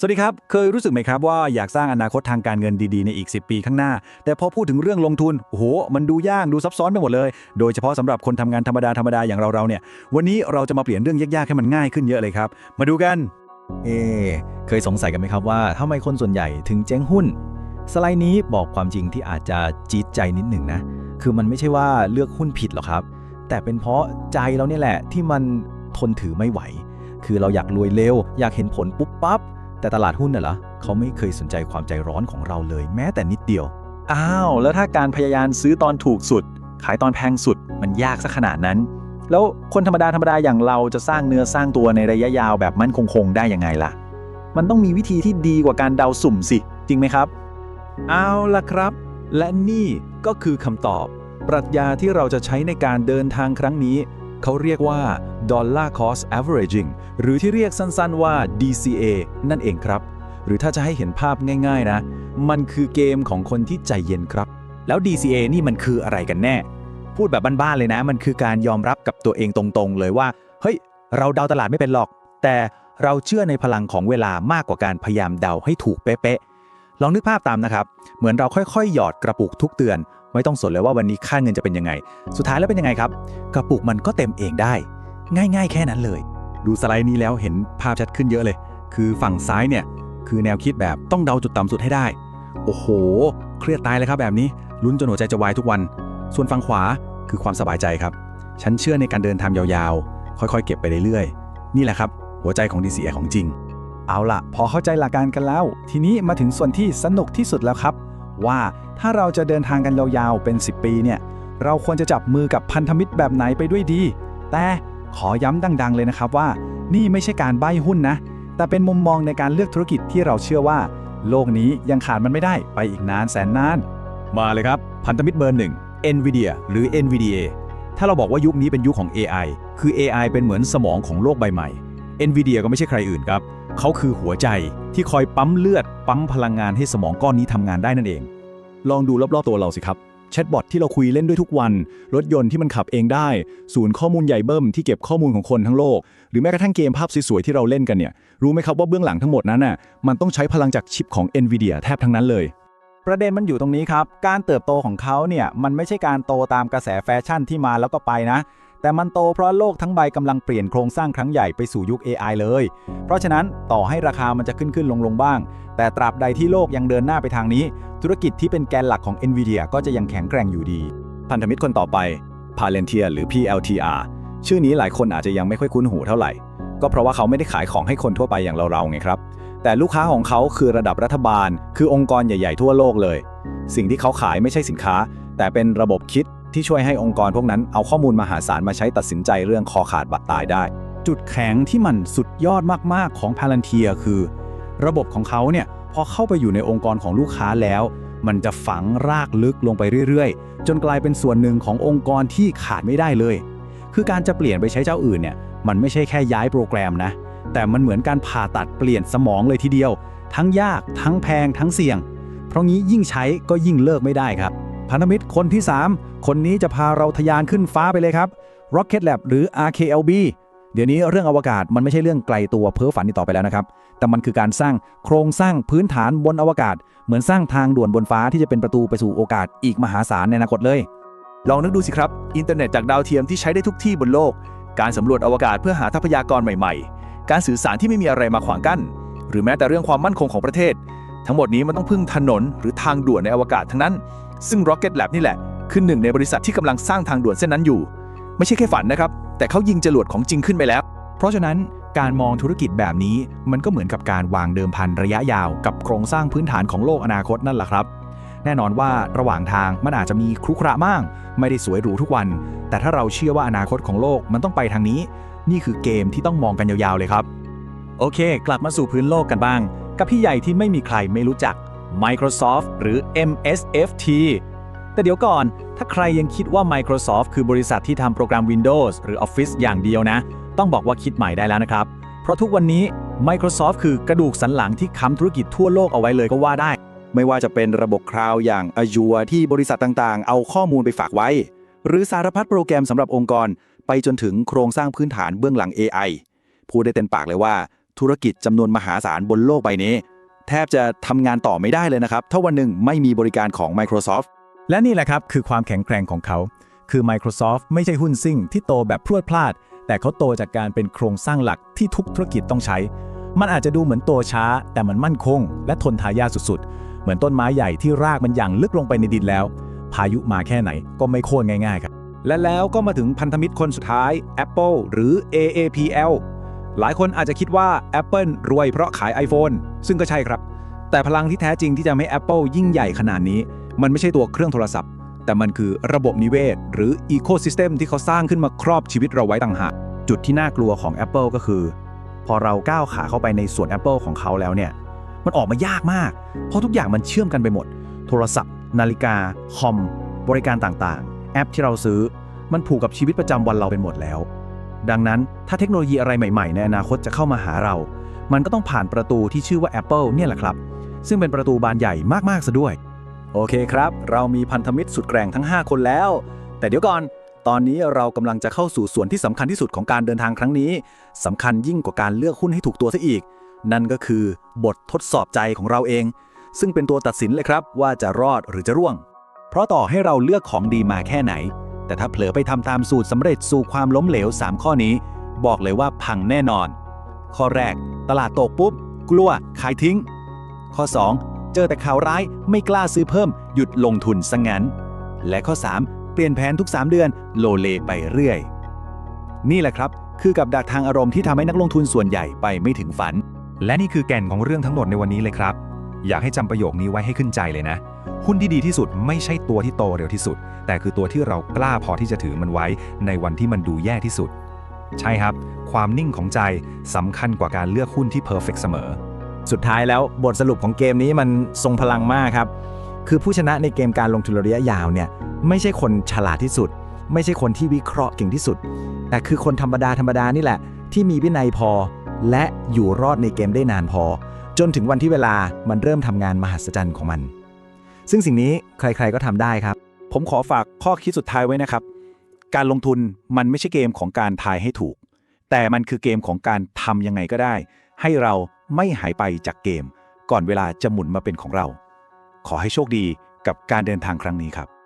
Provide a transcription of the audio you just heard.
สวัสดีครับ เคยรู้สึกไหมครับว่าอยากสร้างอนาคตทางการเงินดีๆ ในอีก 10 ปีข้างหน้า แต่พอพูดถึงเรื่องลงทุน โอ้โห มันดูยาก ดูซับซ้อนไปหมดเลย โดยเฉพาะสำหรับคนทำงานธรรมดาธรรมดาอย่างเราๆเนี่ย วันนี้เราจะมาเปลี่ยนเรื่องยากๆ ให้มันง่ายขึ้นเยอะเลยครับ มาดูกัน เอ เคยสงสัยกันไหมครับว่าทำไมคนส่วนใหญ่ถึงเจ๊งหุ้น สไลด์นี้บอกความจริงที่อาจจะจี๊ดใจนิดหนึ่งนะ คือมันไม่ใช่ว่าเลือกหุ้นผิดหรอกครับ แต่เป็นเพราะใจเราเนี่ยแหละที่มันทนถือไม่ไหว คือเราอยากรวยเร็ว อยากเห็นผลปุ๊บปั๊บ แต่ตลาดหุ้นน่ะเหรอเขาไม่เคยสนใจความใจร้อนของเราเลยแม้แต่นิดเดียว อ้าว แล้วถ้าการพยายามซื้อตอนถูกสุด ขายตอนแพงสุดมันยากซะขนาดนั้น แล้วคนธรรมดาธรรมดาอย่างเราจะสร้างเนื้อสร้างตัวในระยะยาวแบบมั่นคงๆได้ยังไงล่ะ มันต้องมีวิธีที่ดีกว่าการเดาสุ่มสิ จริงไหมครับ เอาล่ะครับ และนี่ก็คือคำตอบ ปรัชญาที่เราจะใช้ในการเดินทางครั้งนี้ เขาเรียกว่า Dollar Cost Averaging หรือที่เรียกสั้นๆว่า DCA นั่นเองครับ หรือถ้าจะให้เห็นภาพง่ายๆนะ มันคือเกมของคนที่ใจเย็นครับ แล้ว DCA นี่มันคืออะไรกันแน่ พูดแบบบ้านๆเลยนะ มันคือการยอมรับกับตัวเองตรงๆ เลยว่า เฮ้ย เราเดาตลาดไม่เป็นหรอก แต่เราเชื่อในพลังของเวลามากกว่าการพยายามเดาให้ถูกเป๊ะๆลองนึกภาพตามนะครับ เหมือนเราค่อยๆ หยอดกระปุกทุกเตือน ไม่ต้องสนเลยว่าวันนี้ค่าเงินจะเป็นยังไง สุดท้ายแล้วเป็นยังไงครับ กระปุกมันก็เต็มเองได้ ง่ายๆ แค่นั้นเลย ดูสไลด์นี้แล้วเห็นภาพชัดขึ้นเยอะเลย คือฝั่งซ้ายเนี่ยคือแนวคิดแบบต้องเดาจุดต่ำสุดให้ได้ โอ้โห เครียดตายเลยครับแบบนี้ลุ้นจนหัวใจจะวายทุกวัน ส่วนฝั่งขวาคือความสบายใจครับ ฉันเชื่อในการเดินทางยาวๆ ค่อยๆ เก็บไปเรื่อยๆ นี่แหละครับ หัวใจของ DCA ของจริง เอาล่ะ พอเข้าใจหลักการกันแล้ว ทีนี้มาถึงส่วนที่สนุกที่สุดแล้วครับ ว่าถ้าเราจะเดินทางกันยาวๆเป็น 10 ปีเนี่ยเราควรจะจับมือกับพันธมิตรแบบไหนไปด้วยดี แต่ขอย้ำดัง ๆ เลยนะครับว่า นี่ไม่ใช่การใบ้หุ้นนะ แต่เป็นมุมมองในการเลือกธุรกิจที่เราเชื่อว่า โลกนี้ยังขาดมันไม่ได้ไปอีกนานแสนนาน มาเลยครับ พันธมิตรเบอร์หนึ่ง NVIDIA หรือ NVDA ถ้าเราบอกว่ายุคนี้เป็นยุคของ AI คือ AI เป็นเหมือนสมองของโลกใบใหม่ NVIDIA ก็ไม่ใช่ใครอื่นครับ เขาคือหัวใจที่คอยปั๊มเลือด ปั๊มพลังงานให้สมองก้อนนี้ทำงานได้นั่นเอง ลองดูรอบๆตัวเราสิครับแชทบอทที่เราคุยเล่นด้วยทุกวัน รถยนต์ที่มันขับเองได้ ศูนย์ข้อมูลใหญ่เบิ้มที่เก็บข้อมูลของคนทั้งโลก หรือแม้กระทั่งเกมภาพสวยๆที่เราเล่นกันเนี่ย รู้ไหมครับว่าเบื้องหลังทั้งหมดนั้นน่ะ มันต้องใช้พลังจากชิปของ NVIDIA แทบทั้งนั้นเลย ประเด็นมันอยู่ตรงนี้ครับ การเติบโตของเขาเนี่ย มันไม่ใช่การโตตามกระแสแฟชั่นที่มาแล้วก็ไปนะ แต่มันโตเพราะโลกทั้งใบกำลังเปลี่ยนโครงสร้างครั้งใหญ่ไปสู่ยุค AI เลย เพราะฉะนั้นต่อให้ราคามันจะขึ้นขึ้นลงลงบ้าง แต่ตราบใดที่โลกยังเดินหน้าไปทางนี้ ธุรกิจที่เป็นแกนหลักของ NVIDIA ก็จะยังแข็งแกร่งอยู่ดี พันธมิตรคนต่อไป Palantir หรือ PLTR ชื่อนี้หลายคนอาจจะยังไม่ค่อยคุ้นหูเท่าไหร่ ก็เพราะว่าเขาไม่ได้ขายของให้คนทั่วไปอย่างเราๆไงครับ แต่ลูกค้าของเขาคือระดับรัฐบาล คือองค์กรใหญ่ ๆ ทั่วโลกเลย สิ่งที่เขาขายไม่ใช่สินค้า แต่เป็นระบบคิด ที่ช่วยให้องค์กรพวกนั้นเอาข้อมูลมหาศาลมาใช้ตัดสินใจเรื่องคอขาดบัตรตายได้ จุดแข็งที่มันสุดยอดมากๆของ Palantir คือ ระบบของเขาเนี่ยพอเข้าไปอยู่ในองค์กรของลูกค้าแล้ว มันจะฝังรากลึกลงไปเรื่อยๆ จนกลายเป็นส่วนหนึ่งขององค์กรที่ขาดไม่ได้เลย คือการจะเปลี่ยนไปใช้เจ้าอื่นเนี่ยมันไม่ใช่แค่ย้ายโปรแกรมนะ แต่มันเหมือนการผ่าตัดเปลี่ยนสมองเลยทีเดียว ทั้งยาก ทั้งแพง ทั้งเสี่ยง เพราะงี้ยิ่งใช้ก็ยิ่งเลิกไม่ได้ครับ พันธมิตรคนที่ 3 คนนี้จะพาเราทะยานขึ้นฟ้าไปเลยครับ Rocket Lab หรือ RKLB เดี๋ยวนี้เรื่องอวกาศมันไม่ใช่เรื่องไกลตัวเพ้อฝันอีกต่อไปแล้วนะครับ แต่มันคือการสร้างโครงสร้างพื้นฐานบนอวกาศ เหมือนสร้างทางด่วนบนฟ้าที่จะเป็นประตูไปสู่โอกาสอีกมหาศาลในอนาคตเลย ลองนึกดูสิครับ อินเทอร์เน็ตจากดาวเทียมที่ใช้ได้ทุกที่บนโลก การสำรวจอวกาศเพื่อหาทรัพยากรใหม่ ๆ การสื่อสารที่ไม่มีอะไรมาขวางกั้น หรือแม้แต่เรื่องความมั่นคงของประเทศ ทั้งหมดนี้มันต้องพึ่งถนนหรือทางด่วนในอวกาศทั้งนั้น ซึ่ง Rocket Lab นี่แหละคือหนึ่งในบริษัทที่กำลังสร้างทางด่วนเส้นนั้นอยู่ ไม่ใช่แค่ฝันนะครับ แต่เขายิงจรวดของจริงขึ้นไปแล้ว เพราะฉะนั้นการมองธุรกิจแบบนี้มันก็เหมือนกับการวางเดิมพันระยะยาวกับโครงสร้างพื้นฐานของโลกอนาคตนั่นแหละครับ แน่นอนว่าระหว่างทางมันอาจจะมีครุขระมากไม่ได้สวยหรูทุกวัน แต่ถ้าเราเชื่อว่าอนาคตของโลกมันต้องไปทางนี้ นี่คือเกมที่ต้องมองกันยาวๆเลยครับ โอเค กลับมาสู่พื้นโลกกันบ้าง กับพี่ใหญ่ที่ไม่มีใครไม่รู้จัก Microsoft หรือ MSFT แต่เดี๋ยวก่อน ถ้าใครยังคิดว่า Microsoft คือบริษัทที่ทำโปรแกรม Windows หรือ Office อย่างเดียวนะ ต้องบอกว่าคิดใหม่ได้แล้วนะครับ เพราะทุกวันนี้ Microsoft คือกระดูกสันหลังที่ค้ำธุรกิจทั่วโลกเอาไว้เลยก็ว่าได้ ไม่ว่าจะเป็นระบบคลาวด์อย่าง Azure ที่บริษัทต่างๆ เอาข้อมูลไปฝากไว้ หรือสารพัดโปรแกรมสำหรับองค์กร ไปจนถึงโครงสร้างพื้นฐานเบื้องหลัง AI พูดได้เต็มปากเลยว่า ธุรกิจจำนวนมหาศาลบนโลกใบนี้ แทบจะทำงานต่อไม่ได้เลยนะครับ ถ้าวันหนึ่งไม่มีบริการของ Microsoft และนี่แหละครับ คือความแข็งแกร่งของเขา คือ Microsoft ไม่ใช่หุ้นซิ่งที่โตแบบพรวดพลาด แต่เขาโตจากการเป็นโครงสร้างหลักที่ทุกธุรกิจต้องใช้ มันอาจจะดูเหมือนโตช้า แต่มันมั่นคง และทนทายาสุดๆ เหมือนต้นไม้ใหญ่ที่รากมันอย่างลึกลงไปในดินแล้ว พายุมาแค่ไหนก็ไม่โค่นง่ายๆครับและแล้วก็มาถึงพันธมิตรคนสุดท้าย Apple หรือ AAPL หลายคนอาจจะคิดว่า Apple รวยเพราะขาย iPhone ซึ่งก็ใช่ครับ แต่พลังที่แท้จริงที่จะให้ Apple ยิ่งใหญ่ขนาดนี้ มันไม่ใช่ตัวเครื่องโทรศัพท์ แต่มันคือระบบนิเวศ หรือ Ecosystem ที่เขาสร้างขึ้นมาครอบชีวิตเราไว้ต่างหาก จุดที่น่ากลัวของ Apple ก็คือ พอเราก้าวขาเข้าไปในส่วน Apple ของเขาแล้วเนี่ย มันออกมายากมาก เพราะทุกอย่างมันเชื่อมกันไปหมด โทรศัพท์ นาฬิกา คอม บริการต่างๆ แอปที่เราซื้อ มันผูกกับชีวิตประจำวันเราไปหมดแล้ว ดังนั้นถ้าเทคโนโลยีอะไรใหม่ ๆ ในอนาคตจะเข้ามาหาเรา มันก็ต้องผ่านประตูที่ชื่อว่า Apple เนี่ยแหละครับ ซึ่งเป็นประตูบานใหญ่มากๆซะด้วย โอเคครับ เรามีพันธมิตรสุดแกร่งทั้ง 5 คนแล้ว แต่เดี๋ยวก่อน ตอนนี้เรากำลังจะเข้าสู่ส่วนที่สำคัญที่สุดของการเดินทางครั้งนี้สำคัญยิ่งกว่าการเลือกหุ้นให้ถูกตัวซะอีก นั่นก็คือบททดสอบใจของเราเอง ซึ่งเป็นตัวตัดสินเลยครับว่าจะรอดหรือจะร่วง เพราะต่อให้เราเลือกของดีมาแค่ไหน แต่ถ้าเผลอไปทำตามสูตรสำเร็จสู่ความล้มเหลว 3 ข้อนี้ บอกเลยว่าพังแน่นอน ข้อแรก ตลาดตกปุ๊บ กลัวขายทิ้ง ข้อ 2 เจอแต่ข่าวร้ายไม่กล้าซื้อเพิ่ม หยุดลงทุนซะงั้น และข้อ 3 เปลี่ยนแผนทุก 3 เดือนโลเลไปเรื่อย นี่แหละครับ คือกับดักทางอารมณ์ที่ทำให้นักลงทุนส่วนใหญ่ไปไม่ถึงฝัน และนี่คือแก่นของเรื่องทั้งหมดในวันนี้เลยครับ อยากให้จำประโยคนี้ไว้ให้ขึ้นใจเลยนะ หุ้นที่ดีที่สุดไม่ใช่ตัวที่โตเร็วที่สุด แต่คือตัวที่เรากล้าพอที่จะถือมันไว้ ในวันที่มันดูแย่ที่สุด ใช่ครับ ความนิ่งของใจสำคัญกว่าการเลือกหุ้นที่เพอร์เฟกเสมอ สุดท้ายแล้วบทสรุปของเกมนี้มันทรงพลังมากครับ คือผู้ชนะในเกมการลงทุนระยะยาวเนี่ยไม่ใช่คนฉลาดที่สุด ไม่ใช่คนที่วิเคราะห์เก่งที่สุด แต่คือคนธรรมดาธรรมดานี่แหละ ที่มีวินัยพอ และอยู่รอดในเกมได้นานพอ จนถึงวันที่เวลามันเริ่มทำงานมหัศจรรย์ของมัน ซึ่งสิ่งนี้ใครๆก็ทำได้ครับ ผมขอฝากข้อคิดสุดท้ายไว้นะครับ การลงทุนมันไม่ใช่เกมของการทายให้ถูก แต่มันคือเกมของการทำยังไงก็ได้ ให้เราไม่หายไปจากเกม ก่อนเวลาจะหมุนมาเป็นของเรา ขอให้โชคดีกับการเดินทางครั้งนี้ครับ